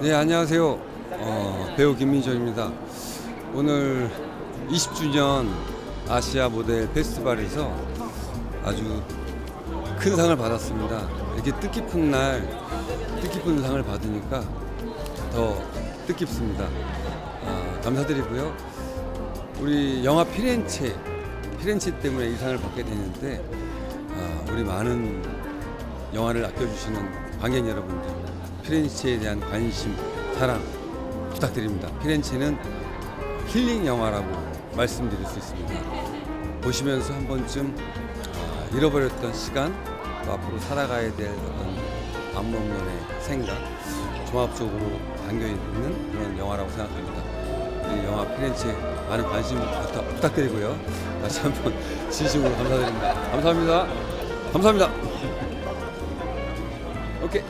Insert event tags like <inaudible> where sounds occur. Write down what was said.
네, 안녕하세요. 어, 배우 김민정입니다. 오늘 20주년 아시아 모델 페스티벌에서 아주 큰 상을 받았습니다. 이렇게 뜻깊은 날 뜻깊은 상을 받으니까 더 뜻깊습니다. 아, 감사드리고요. 우리 영화 피렌체, 피렌체 때문에 이 상을 받게 되는데 아, 우리 많은 영화를 아껴주시는 관객 여러분들 피렌체에 대한 관심, 사랑 부탁드립니다. 피렌체는 힐링 영화라고 말씀드릴 수 있습니다. 보시면서 한 번쯤 아, 잃어버렸던 시간, 또 앞으로 살아가야 될 어떤 암몽론의 생각, 종합적으로 담겨 있는 그런 영화라고 생각합니다. 이 영화 피렌체 많은 관심 부탁, 부탁드리고요. 다시 한번 <laughs> 진심으로 감사드립니다. 감사합니다. 감사합니다. <laughs> 오케이.